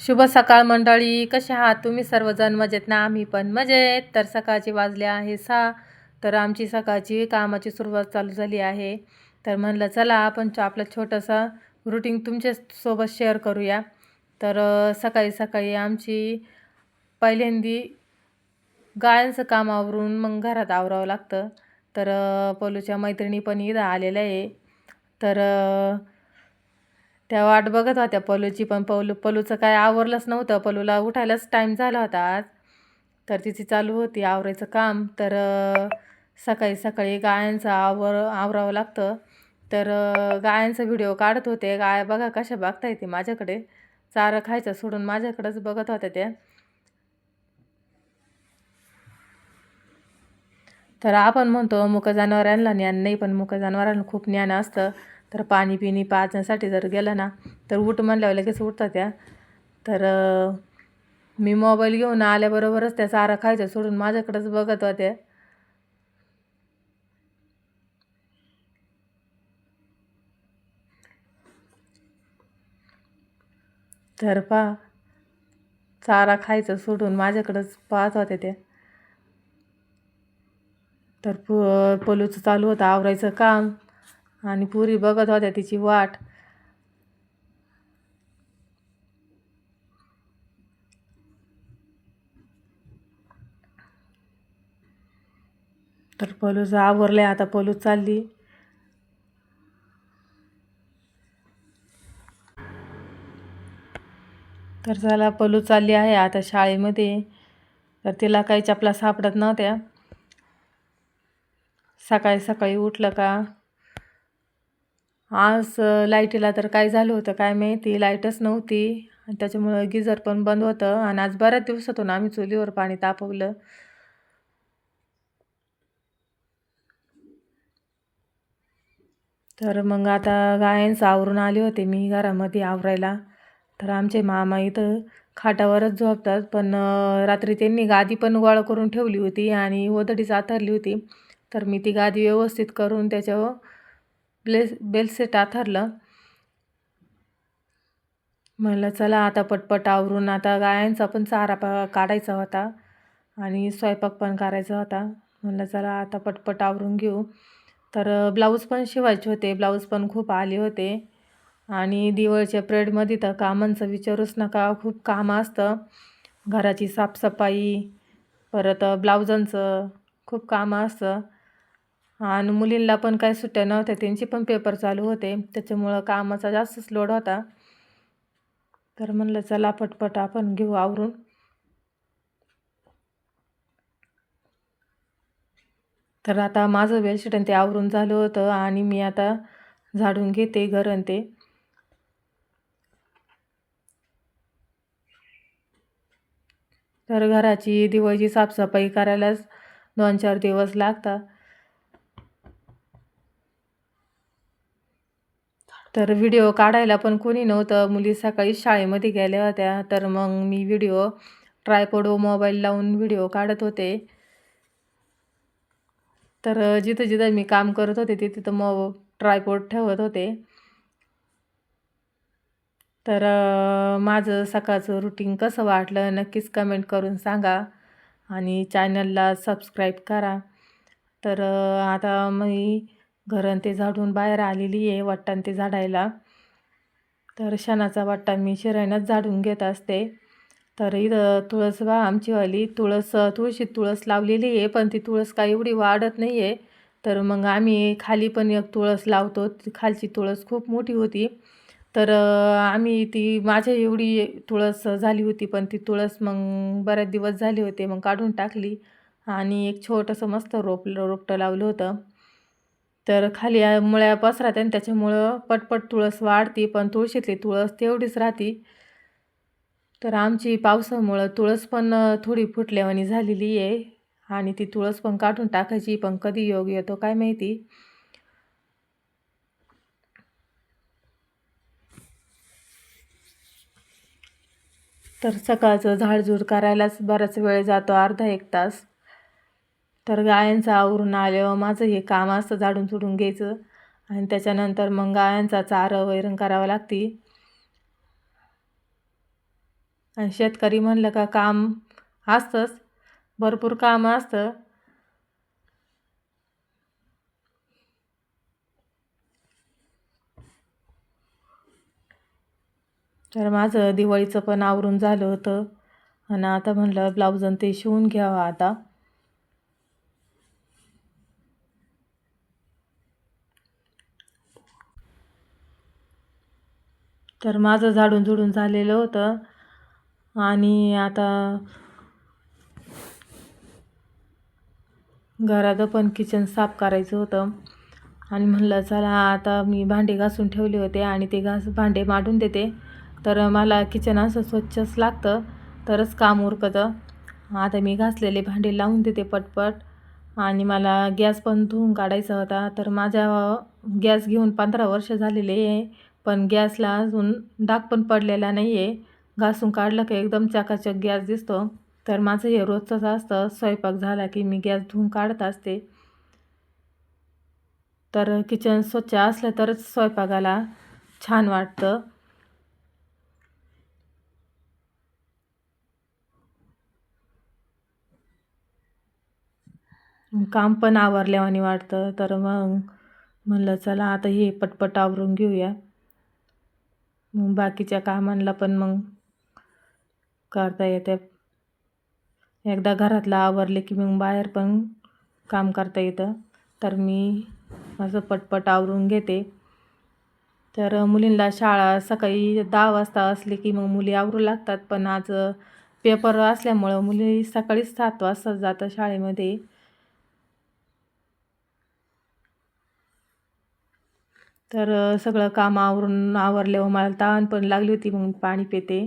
शुभ सकाळ मंडळी कसे आहात तुम्ही सर्वजण? मजेत ना? आम्ही पण मजेत. तर सकाळची वाजले आहे सहा. तर आमची सकाळची कामाची सुरुवात चालू झाली आहे. तर म्हणलं चला आपण आपलं छोटंसं रुटीन तुमच्यासोबत शेअर करूया. तर सकाळी सकाळी आमची पहिल्यांदी गायांचं काम आवरून मग घरात आवरावं लागतं. तर पोलूच्या मैत्रिणी पण इथं आलेल्या आहे. तर त्या वाट बघत होत्या पलूची पण पलू पलूचं काय आवरलंच नव्हतं. पलूला उठायलाच टाईम झाला होता आज. तर तिची चालू होती आवरायचं काम. तर सकाळी सकाळी गायांचं आवर आवरावं लागतं. तर गायांचा व्हिडिओ काढत होते. गाय बघा कशा बघता येते माझ्याकडे. चारं खायचं सोडून माझ्याकडंच बघत होत्या त्या. तर आपण म्हणतो मुक जनावरांना ज्ञान नाही पण मुक जनावरांना खूप ज्ञान असतं. तर पाणी पिणी पाचण्यासाठी जर गेलं ना तर उठ म्हणल्यावर लगेच उठतात त्या. तर मी मोबाईल घेऊन आल्याबरोबरच त्या चारा खायचं सोडून माझ्याकडंच बघत होत्या. तर पा चारा खायचं सोडून माझ्याकडंच पाहत होत्या त्या. तर पु पलूचं चालू होतं आवरायचं काम. आणि पुरी बघत होत्या तिची वाट. तर पलूचं आवरले आता पलू चालली. तर चला पलू चालली आहे आता शाळेमध्ये. तर तिला काही चपला सापडत नव्हत्या. सकाळी सकाळी उठलं का? आज लाईटीला तर काय झालं होतं काय माहिती? लाईटच नव्हती. आणि त्याच्यामुळं गिझर पण बंद होतं आणि आज बऱ्याच दिवसातून आम्ही चुलीवर पाणी तापवलं. तर मग आता गायांचं आवरून आले होते मी घरामध्ये आवरायला. तर आमचे मामा इथं खाटावरच झोपतात पण रात्री त्यांनी गादी पण गोळा करून ठेवली होती आणि ओदडीच आथरली होती. तर मी ती गादी व्यवस्थित करून त्याच्यावर ब्लेस बेलसेट आथरलं. म्हणलं चला आता पटपट आवरून आता गायांचा पण चारा प काढायचा होता आणि स्वयंपाक पण करायचा होता. म्हणलं चला आता पटपट आवरून घेऊ. तर ब्लाऊज पण शिवायचे होते. ब्लाऊज पण खूप आले होते. आणि दिवाळीच्या प्रेडमध्ये तर कामांचं विचारूच नका. खूप कामं असतं. घराची साफसफाई परत ब्लाऊजांचं खूप कामं असतं. आणि मुलींना पण काही सुट्ट्या नव्हत्या त्यांचे पण पेपर चालू होते. त्याच्यामुळं कामाचा जास्तच लोड होता. तर म्हणलं चला पटपट आपण घेऊ आवरून. तर आता माझं बेडशीट आणि ते आवरून झालं होतं आणि मी आता झाडून घेते घर आणि ते. तर घराची दिवाळीची साफसफाई करायलाच दोन चार दिवस लागतात. तर व्हिडिओ काढायला पण कोणी नव्हतं. मुली सकाळी शाळेमध्ये गेल्या होत्या. तर मग मी व्हिडिओ ट्रायपॉड मोबाईल लावून व्हिडिओ काढत होते. तर जिथं जिथं मी काम करत होते तिथे तर मग ट्रायपॉड ठेवत होते. तर माझं सकाळचं रुटीन कसं वाटलं नक्कीच कमेंट करून सांगा. आणि चॅनलला सबस्क्राईब करा. तर आता मी घरं ते झाडून बाहेर आलेली आहे वाट्टान ते झाडायला. तर शेणाचा वाट्टा मी शिरायनंच झाडून घेत असते. तर इथं तुळस बा आमचीवाली तुळस तुळशी तुळस लावलेली आहे पण ती तुळस काही एवढी वाढत नाही आहे तर मग आम्ही खाली पण एक तुळस लावतो. खालची तुळस खूप मोठी होती. तर आम्ही ती माझ्या एवढी तुळस झाली होती पण ती तुळस मग बरेच दिवस झाले होते मग काढून टाकली. आणि एक छोटंसं मस्त रोप रोपटं लावलं होतं. तर खाली मुळ्या पसरात आणि त्याच्यामुळं पटपट तुळस वाढती पण तुळशीतली तुळस तेवढीच राहती. तर आमची पावसामुळं तुळस पण थोडी फुटल्यावानी झालेली आहे आणि ती तुळस पण काढून टाकायची पण कधी योग येतो काय माहिती. तर सकाळचं झाडझूड करायलाच बराच वेळ जातो अर्धा एक तास. तर गायांचं आवरून आल्यावर माझं हे काम असतं झाडून चुडून घ्यायचं. आणि त्याच्यानंतर मग गायांचा चारं वैरण करावं लागते. आणि शेतकरी म्हणलं का काम असतंच. भरपूर काम असतं. तर माझं दिवाळीचं पण आवरून झालं होतं. आणि आता म्हणलं ब्लाऊज आणि ते शिवून घ्यावं आता. तर माझं झाडून झुडून झालेलं होतं. आणि आता घरात पण किचन साफ करायचं होतं. आणि म्हणलं चला आता मी भांडे घासून ठेवले होते आणि ते घास भांडे मांडून देते. तर मला किचन असं स्वच्छच लागतं. तरच काम उरकतं. आता मी घासलेले भांडे लावून देते पटपट. आणि मला गॅस पण धुवून काढायचा होता. तर माझ्या गॅस घेऊन पंधरा वर्ष झालेले आहे. पण गॅसला अजून डाग पण पडलेला नाही आहे घासून काढलं की एकदम चाकाचक गॅस दिसतो. तर माझं हे रोजचंच असतं. स्वयंपाक झाला की मी गॅस धुवून काढत असते. तर किचन स्वच्छ असलं तरच स्वयंपाकाला छान वाटतं. काम पण आवरल्यावानी वाटतं. तर मग म्हणलं चला आता हे पटपट आवरून घेऊया. मग बाकीच्या कामांना पण मग करता येते. एकदा घरातलं आवरले की मग बाहेर पण काम करता येतं. तर मी असं पटपट आवरून घेते. तर मुलींना शाळा सकाळी दहा वाजता असली की मग मुली आवरू लागतात. पण आज पेपर असल्यामुळं मुली सकाळीच सात वाजता जातात शाळेमध्ये. तर सगळं काम आवरून आवरल्यावर मला तहान पण लागली होती मग पाणी पिते.